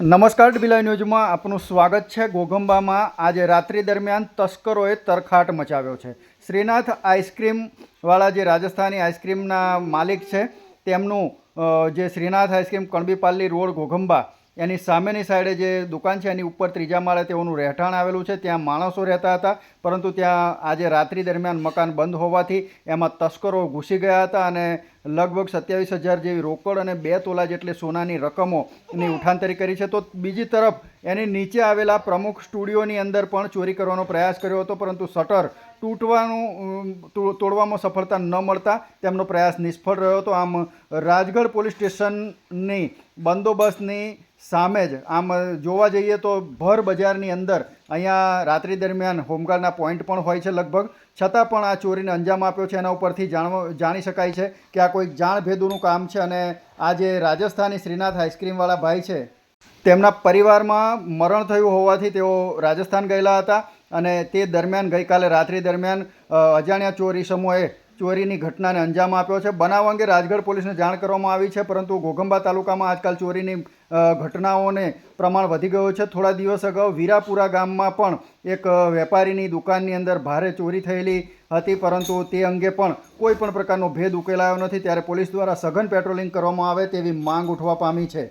નમસ્કાર ડીબીલાઈ ન્યૂઝમાં આપનું સ્વાગત છે. ઘોઘંબામાં આજે રાત્રિ દરમિયાન તસ્કરોએ તરખાટ મચાવ્યો છે. શ્રીનાથ આઈસ્ક્રીમવાળા જે રાજસ્થાની આઈસ્ક્રીમના માલિક છે, તેમનું જે Shrinath ice cream Kanbipalli road Ghoghamba એની સામેની સાઈડે જે દુકાન છે, એની ઉપર ત્રીજા માળે તેઓનું રહેઠાણ આવેલું છે. ત્યાં માણસો રહેતા હતા, પરંતુ ત્યાં આજે રાત્રિ દરમિયાન મકાન બંધ હોવાથી એમાં તસ્કરો ઘૂસી ગયા હતા અને લગભગ સત્યાવીસ હજાર જેવી રોકડ અને બે તોલા જેટલી સોનાની રકમોની ઉઠાંતરી કરી છે. તો બીજી તરફ એની નીચે આવેલા પ્રમુખ સ્ટુડિયોની અંદર પણ ચોરી કરવાનો પ્રયાસ કર્યો હતો, પરંતુ શટર તૂટવાનું તોડવામાં સફળતા ન મળતા તેમનો પ્રયાસ નિષ્ફળ રહ્યો હતો. આમ રાજગઢ પોલીસ સ્ટેશનની બંદોબસ્તની સામે જ. આમ જોવા જઈએ તો ભર બજારની અંદર અહીંયા રાત્રિ દરમિયાન હોમગાર્ડના પોઈન્ટ પણ હોય છે લગભગ. છતાં પણ આ ચોરીને અંજામ આપ્યો છે એના ઉપરથી જાણવા, જાણી શકાય છે કે આ કોઈક જાણભેદુનું કામ છે અને આ જે રાજસ્થાની શ્રીનાથ આઈસ્ક્રીમવાળા ભાઈ છે, તેમના પરિવારમાં મરણ થયું હોવાથી તેઓ રાજસ્થાન ગયેલા હતા અને તે દરમિયાન ગઈકાલે રાત્રિ દરમિયાન અજાણ્યા ચોરી સમૂહે ચોરીની ઘટનાને અંજામ આપ્યો છે. બનાવ અંગે રાજગઢ પોલીસને જાણ કરવામાં આવી છે, પરંતુ ઘોઘંબા તાલુકામાં આજકાલ ચોરીની ઘટનાઓને પ્રમાણ વધી ગયું છે. થોડા દિવસ અગાઉ વીરાપુરા ગામમાં પણ એક વેપારીની દુકાનની અંદર ભારે ચોરી થયેલી હતી, પરંતુ તે અંગે પણ કોઈ પણ પ્રકારનો ભેદ ઉકેલાયો નથી. ત્યારે પોલીસ દ્વારા સઘન પેટ્રોલિંગ કરવામાં આવે તેવી માંગ ઉઠવા પામી છે.